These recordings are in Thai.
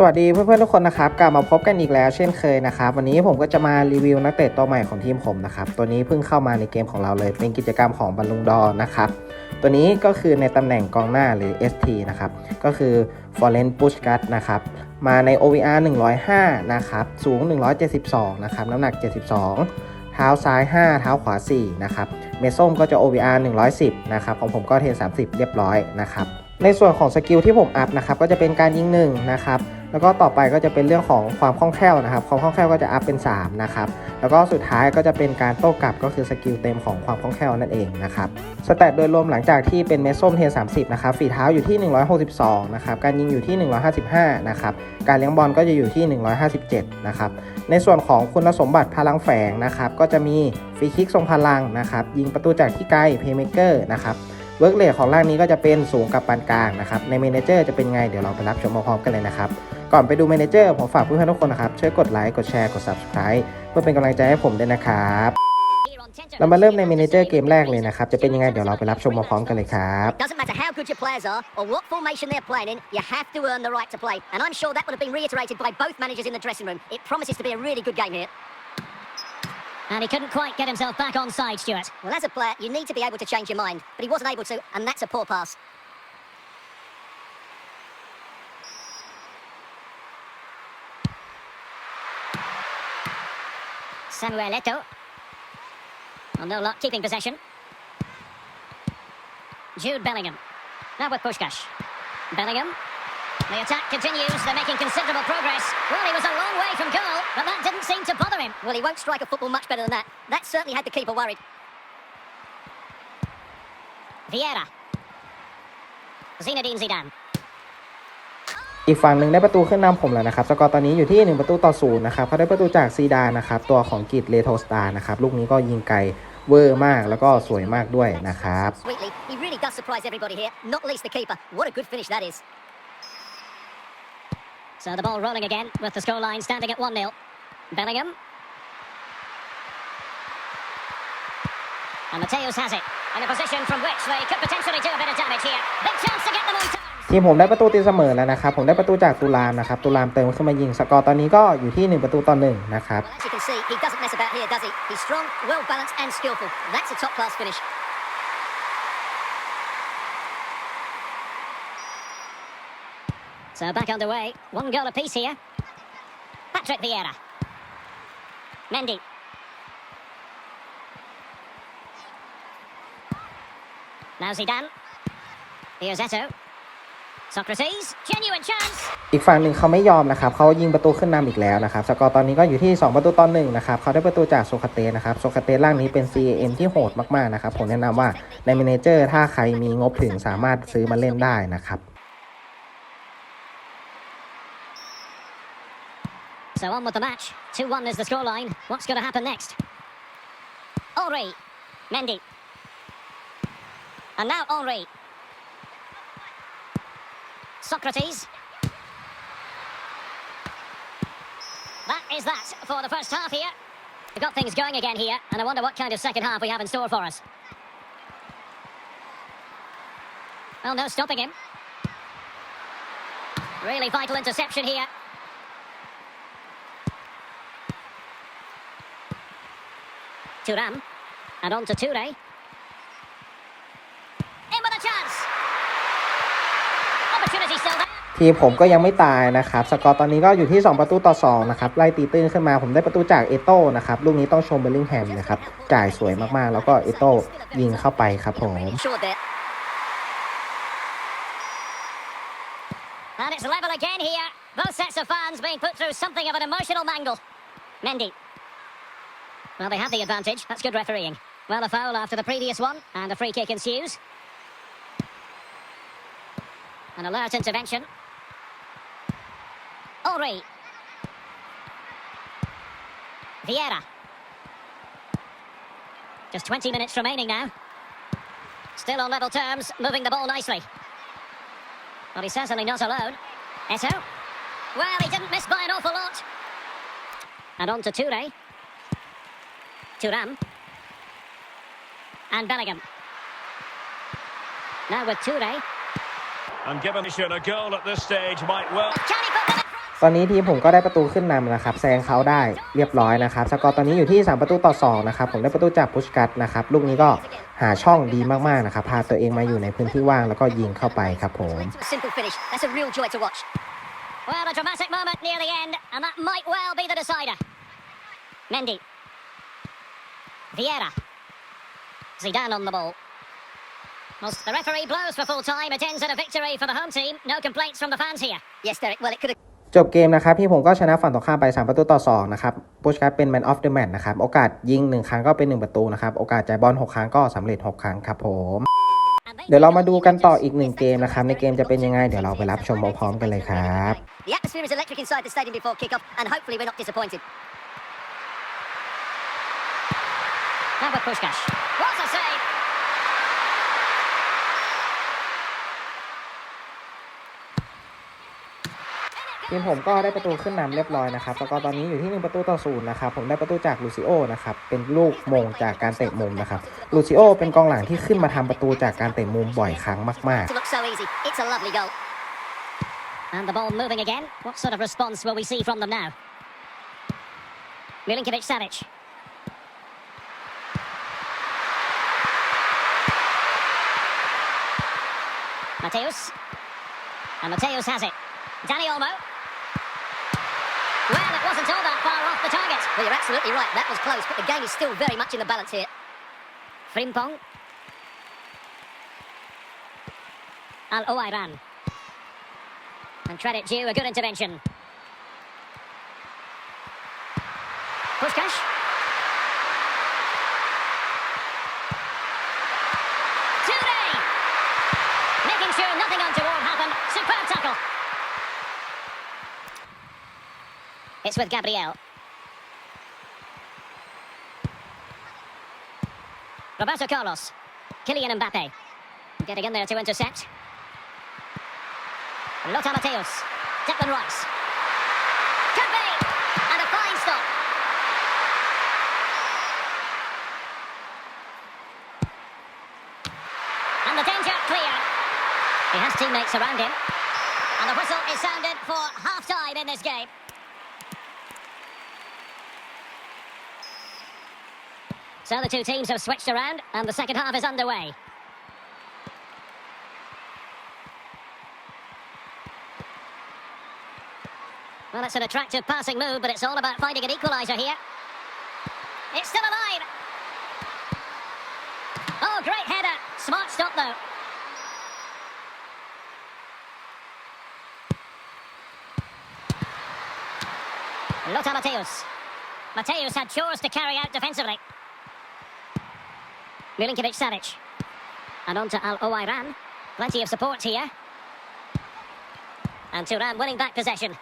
สวัสดีเพื่อนๆทุกคนนะครับกลับมาพบกันอีกแล้วเช่นเคยนะครับวันนี้ผมก็จะมารีวิวนักเตะตัวใหม่ของทีมผมนะครับตัวนี้เพิ่งเข้ามาในเกมของเราเลย เป็นกิจกรรมของบอลลุงดอร์นะครับตัวนี้ก็คือในตำแหน่งกองหน้าหรือ ST นะครับก็คือ f o r e n p u s h k a t นะครับมาใน OVR 105นะครับสูง 172นะครับน้ำหนัก 72 เท้าซ้าย 5 เท้าขวา 4นะครับเมส้มก็จะ OVR 110นะครับของผมก็เท30 เรียบร้อยนะครับในส่วนของสกิลที่ผมอัพนะครับก็จะเป็นการยิง1นะครับ แล้วก็ต่อไปก็จะเป็นเรื่องของความคล่องแคล่วนะครับ ความคล่องแคล่วก็จะอัพเป็น 3 นะครับ แล้วก็สุดท้ายก็จะเป็นการโต้กลับก็คือสกิลเต็มของความคล่องแคล่วนั่นเองนะครับสเตตโดยรวมหลังจากที่เป็นเมสส้มเท30 นะครับ ฝีเท้าอยู่ที่ 162 นะครับ การยิงอยู่ที่ 155 นะครับ การเลี้ยงบอลก็จะอยู่ที่ 157 นะครับ ในส่วนของคุณสมบัติพลังแฝงนะครับ ก็จะมีฟรีคิกทรงพลังนะครับ ยิงประตูจากที่ไกลเพย์เมเกอร์นะครับเวิร์กเลทของร่างนี้ก็จะเป็นสูงกับปานกลางนะครับ ในเมนเจอร์จะเป็นไง เดี๋ยวเราไปรับชมพร้อมกันเลยนะครับ ก่อนไปดูเมเนเจอร์ผมฝากเพื่อนๆทุกคนนะครับ ช่วยกดไลค์ กดแชร์ กด subscribe เพื่อเป็นกำลังใจให้ผมด้วยนะครับ เรามาเริ่มในเมเนเจอร์เกมแรกเลยนะครับ จะเป็นยังไงเดี๋ยวเราไปรับชมพร้อมๆกันเลยครับ Doesn't matter how good your players are or what formation they're playing in, you have to earn the right to play. And I'm sure that would have been reiterated by both managers in the dressing room. It promises to be a really good game here. And he couldn't quite get himself back on side, Stuart. Well, as a player, you need to be able to change your mind, but he wasn't able to, and that's a poor pass. Samuel Eto'o. Well, no luck keeping possession. Jude Bellingham. Now with Pushkash. Bellingham. The attack continues. They're making considerable progress. Well, he was a long way from goal, but that didn't seem to bother him. Well, he won't strike a football much better than that. That certainly had the keeper worried. Vieira. Zinedine Zidane. อีกฝั่งหนึ่งได้ประตูขึ้นนำผมแล้วนะครับ สกอร์ตอนนี้อยู่ที่ 1 ประตูต่อศูนย์นะครับเขาได้ประตูจากซีดานนะครับ ตัวของกิจเลโทสตาร์นะครับ ลูกนี้ก็ยิงไกลเวอร์มากแล้วก็สวยมากด้วยนะครับ Sweetly, he really does surprise everybody here, not least the keeper. What a good finish that is. So the ball rolling again with the scoreline standing at 1 0. Bellingham. And Mateus has it. In a position from which they could potentially do a bit of damage here. Big ทีมผมได้ประตูตีเสมอแล้วนะครับ ผมได้ประตูจากตุลามนะครับ ตุลามเติมขึ้นมายิง สกอร์ตอนนี้ก็อยู่ที่ 1 ประตูต่อ1นะครับ So back underway. One goal apiece here. Patrick Vieira. Mendy. Now Zidane. Here's Eto. Socrates. Genuine chance. อีกฝั่งหนึ่งเขาไม่ยอมนะครับเขายิงประตูขึ้นนำอีกแล้วนะครับสกอร์ตอนนี้ก็อยู่ที่ 2 ประตูต่อ1นะครับเขาได้ประตูจากโซคาเตสนะครับโซคาเตสร่างนี้เป็น CAM ที่โหดมากๆนะครับผมแนะนำว่าในเมเนเจอร์ถ้าใครมีงบถึงสามารถซื้อมาเล่นได้นะครับ So on with the match. 2-1 is the scoreline. What's going to happen next? Henri. Mendy. And now Henri. Socrates. That is that for the first half here. We've got things going again here, and I wonder what kind of second half we have in store for us. Well, no stopping him. Really vital interception here. Turam. And on to Toure. ทีมผมก็ยังไม่ตายนะครับ สกอร์ตอนนี้ก็อยู่ที่ 2 ประตูต่อ 2 นะครับ ไล่ตีตื้นขึ้นมาผมได้ประตูจากเอโต้นะครับ ลูกนี้ต้องชมเบลลิงแฮมนะครับ จ่ายสวยมากๆ แล้วก็เอโต้ยิงเข้าไปครับผม Sure there. And it's level again here. Both sets of fans being put through something of an emotional mangle. Mendy. Well, they have the advantage. That's good refereeing. Well, a foul after the previous one, and a free kick ensues. An alert intervention. Henri. Vieira. Just 20 minutes remaining now. Still on level terms, moving the ball nicely. Well, he's certainly not alone. Eto. Well, he didn't miss by an awful lot. And on to Toure. Turam. And Bellingham. Now with Toure. And given a goal at this stage might well. ตอนนี้ทีมผมก็ได้ประตูขึ้นนำนะครับแซงเขาได้เรียบร้อยนะครับสกอร์ตอนนี้อยู่ที่ 3 ประตูต่อ2นะครับผมได้ประตูจากพุชกัตนะครับลูกนี้ก็หาช่องดีมากๆนะครับพาตัวเองมาอยู่ในพื้นที่ว่างแล้วก็ยิงเข้าไปครับผม To a simple finish. That's a real joy to watch. Well, a dramatic moment near the end, and that might well be the decider. Mendy. Vieira. Zidane on the ball. Well, the referee blows for full time. It ends in a victory for the home team. No complaints from the fans here. Yes, Derek. Well, it could have จบเกมนะครับที่ผมก็ชนะฝั่งตรงข้ามไป 3 ประตูต่อ 2 นะครับพุชกัตเป็น Man of the Match นะครับ โอกาสยิง 1 ครั้งก็เป็น 1 ประตูนะครับ โอกาสจ่ายบอล 6 ครั้งก็สำเร็จ 6 ครั้งครับผม เดี๋ยวเรามาดูกันต่ออีกหนึ่งเกมนะครับ ในเกมจะเป็นยังไง เดี๋ยวเราไปรับชมพร้อมๆกันเลยครับ The atmosphere is electric inside the stadium before kick-off, and hopefully we're not disappointed. Now with Pushkash. What a save! ทีมผมก็ได้ประตูขึ้นนำเรียบร้อยนะครับแล้วก็ตอนนี้อยู่ที่ 1 ประตูต่อศูนย์นะครับผมได้ประตูจากลูซิโอนะครับเป็นลูกมงจากการเตะมุมนะครับลูซิโอเป็นกองหลังที่ขึ้นมาทำประตูจากการเตะมุมบ่อยครั้งมาก To look so easy. It's a lovely goal. And the ball moving again. What sort of response will we see from them now? Milinkovic Savic. Mateus. And Mateus has it. Danny Olmo. All that far off the target. Well, you're absolutely right. That was close, but the game is still very much in the balance here. Frimpong. Al Owairan. And credit due, a good intervention. It's with Gabriel. Roberto Carlos. Kylian Mbappe. Getting in there to intercept. Lothar Mateus. Declan Rice. Could be! And a fine stop. And the danger clear. He has teammates around him. And the whistle is sounded for half-time in this game. So the two teams have switched around, and the second half is underway. Well, it's an attractive passing move, but it's all about finding an equaliser here. It's still alive. Oh, great header. Smart stop, though. Lothar Mateus. Mateus had chores to carry out defensively. Milinkovic Savic. And on to Al Owairan. Plenty of support here. And Turan winning back possession.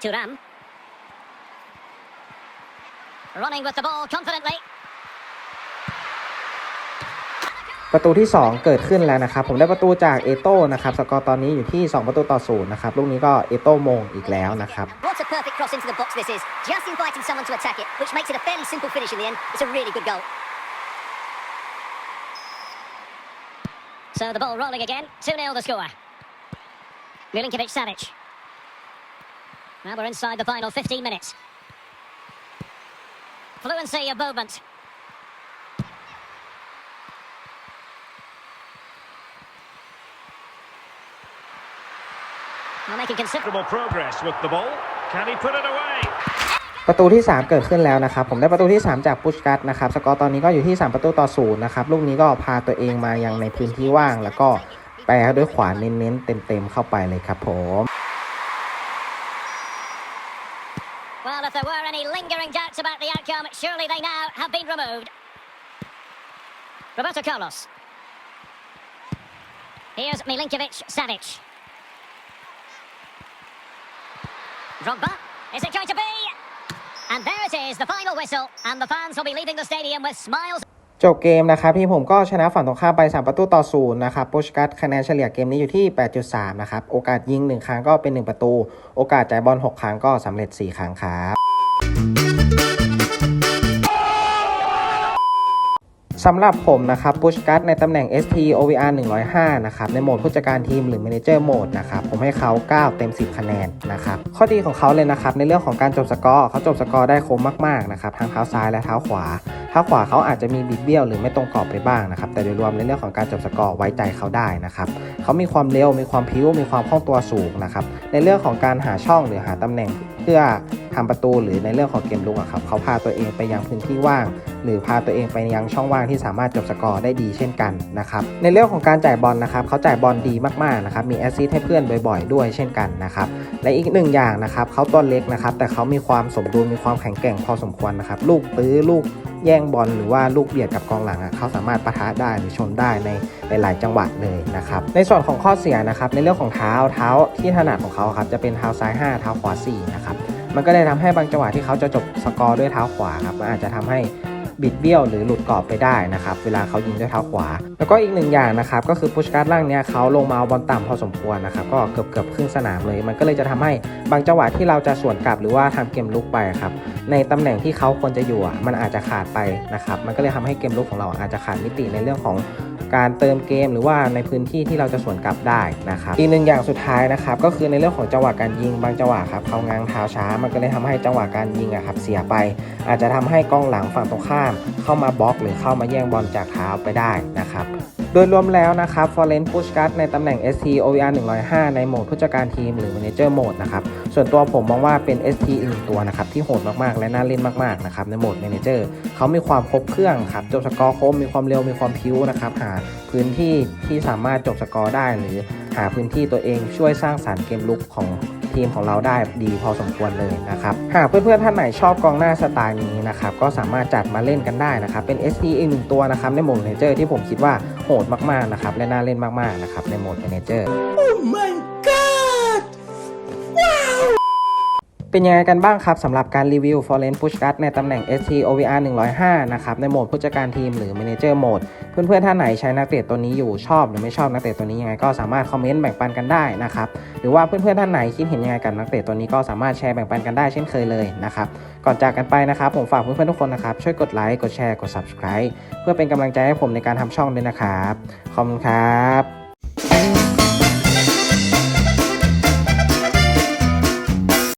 Turan. Running with the ball confidently. ประตูที่ 2 เกิดขึ้นแล้วนะครับ ผมได้ประตูจากเอโต้นะครับ สกอร์ตอนนี้อยู่ที่ 2 ประตูต่อศูนย์นะครับ ลูกนี้ก็เอโต้มงอีกแล้วนะครับ What a perfect cross into the box this is. Just inviting someone to attack it, which makes it a fairly simple finish in the end. It's a really good goal. So the ball rolling again. 2 0 the score. Milinkovic Savic. Now we're inside the final 15 minutes. Fluency of movement. Well, making considerable. Considerable progress with the ball. Can he put it away? ประตูที่ 3 เกิดขึ้นแล้วนะครับ ผมได้ประตูที่ 3 จากพุชกัตนะครับ สกอร์ตอนนี้ก็อยู่ที่ 3 ประตูต่อศูนย์นะครับ ลูกนี้ก็พาตัวเองมายังในพื้นที่ว่าง แล้วก็แปรด้วยขวาเน้นๆ เต็มๆ เข้าไปเลยครับผม Well, if there were any lingering doubts about the outcome, surely they now have been removed. Roberto Carlos. Here's Milinkovic Savic. Drogba. Is it going to be? And there it is, the final whistle, and the fans will be leaving the stadium with smiles. จบเกมนะครับที่ผมก็ชนะฝั่งตรงข้ามไป 3 ประตูต่อ0นะครับโปชกัตคะแนนเฉลี่ยเกมนี้อยู่ที่ 8.3 นะครับ โอกาสยิง 1 ครั้งก็เป็น 1 ประตู โอกาสจ่ายบอล 6 ครั้งก็สำเร็จ 4 ครั้งครับ สำหรับผมนะครับพุชกัตในตำแหน่ง ST OVR 105 นะครับ ในโหมดผู้จัดการทีมหรือ Manager Mode นะครับ ผมให้เขา 9 เต็ม 10 คะแนนนะครับ ข้อดีของเขาเลยนะครับ ในเรื่องของการจบสกอร์เขาจบสกอร์ได้คมมาก ๆ นะครับ ทั้งเท้าซ้ายและเท้าขวา เท้าขวาเขาอาจจะมีบิดเบี้ยวหรือไม่ตรงกรอบไปบ้างนะครับ แต่โดยรวมในเรื่องของการจบสกอร์ไว้ใจเขาได้นะครับเขามีความเร็ว มีความพิ้ว มีความคล่องตัวสูงนะครับ ในเรื่องของการหาช่องหรือหาตำแหน่งเพื่อทำประตูหรือในเรื่องของเกมลุกอะครับเขาพาตัวเองไปยังพื้นที่ว่าง หรือพาตัวเองไปยังช่องว่างที่สามารถจบสกอร์ได้ดีเช่นกันนะครับในเรื่องของการจ่ายบอลนะครับเขาจ่ายบอลดีมากๆนะครับมีแอสซิสต์ให้เพื่อนบ่อย ๆ ด้วยเช่นกันนะครับและอีกหนึ่งอย่างนะครับเขาตัวเล็กนะครับแต่เขามีความสมดุลมีความแข็งแกร่งพอสมควรนะครับลูกตื้อลูกแย่งบอลหรือว่าลูกเบียดกับกองหลังอะเขาสามารถปะทะได้หรือชนได้ในหลายๆจังหวะเลยนะครับในส่วนของข้อเสียนะครับในเรื่องของเท้าเท้าที่ถนัดของเขาครับจะเป็นเท้าซ้าย 5 เท้าขวา4นะครับมันก็เลยทำให้บางจังหวะที่เขาจะจบสกอร์ด้วยเท้าขวาครับมันอาจจะทำให้ บิดเบี้ยวหรือหลุดกรอบไปได้นะครับเวลาเขายิงด้วยเท้าขวา แล้วก็อีกหนึ่งอย่างนะครับก็คือพุชการ์ดล่างเนี้ยเขาลงมาเอาบอลต่ำพอสมควรนะครับก็เกือบเกือบครึ่งสนามเลย มันก็เลยจะทำให้บางจังหวะที่เราจะสวนกลับหรือว่าทำเกมลุกไปครับในตำแหน่งที่เขาควรจะอยู่มันอาจจะขาดไปนะครับมันก็เลยทำให้เกมลุกของเราอาจจะขาดมิติในเรื่องของ การเติมเกมหรือว่าในพื้นที่ที่เราจะสวนกลับได้นะครับอีกหนึ่งอย่างสุดท้ายนะครับก็คือในเรื่องของจังหวะการยิงบางจังหวะครับเขาง้างเท้าช้า มันก็เลยทำให้จังหวะการยิงอะครับเสียไป อาจจะทำให้กองหลังฝั่งตรงข้าม เข้ามาบล็อกหรือเข้ามาแย่งบอลจากเท้าไปได้นะครับ โดยรวมแล้วนะครับฟอร์เรนพุชกัตในตำแหน่ง ST OVR 105 ในโหมดผู้จัดการทีมหรือ Manager Mode นะครับ ส่วนตัวผมมองว่าเป็น ST อีกหนึ่งตัวนะครับ ที่โหดมากๆ และน่าเล่นมากๆ นะครับ ในโหมด Manager เขามีความครบเครื่องครับ จบสกอร์คม มีความเร็ว มีความพิ้วนะครับ หาพื้นที่ที่สามารถจบสกอร์ได้ หรือหาพื้นที่ตัวเองช่วยสร้างสารรค์เกมลุกของ ทีมของเราได้ดีพอสมควรเลยนะครับหากเพื่อนๆท่านไหนชอบกองหน้าสไตล์นี้นะครับก็สามารถจัดมาเล่นกันได้นะครับเป็น ST อีกหนึ่งตัวนะครับในโหมดเนเจอร์ที่ผมคิดว่าโหดมากๆนะครับและน่าเล่นมากๆนะครับในโหมดเนเจอร์ เป็นยังไงกันบ้างครับสำหรับการรีวิว Foreign Push Guard ในตำแหน่ง ST OVR 105 นะครับในโหมดผู้จัดการทีมหรือ Manager Mode เพื่อนๆท่านไหนใช้นักเตะตัวนี้อยู่ชอบหรือไม่ชอบนักเตะตัวนี้ยังไงก็สามารถคอมเมนต์แบ่งปันกันได้นะครับหรือว่าเพื่อนๆท่านไหนคิดเห็นยังไงกับนักเตะตัวนี้ก็สามารถแชร์แบ่งปันกันได้เช่นเคยเลยนะครับก่อนจากกันไปนะครับผมฝากเพื่อนๆทุกคนนะครับช่วยกดไลค์กดแชร์กด Subscribe เพื่อเป็นกำลังใจให้ผมในการทำช่องด้วยนะครับขอบคุณครับ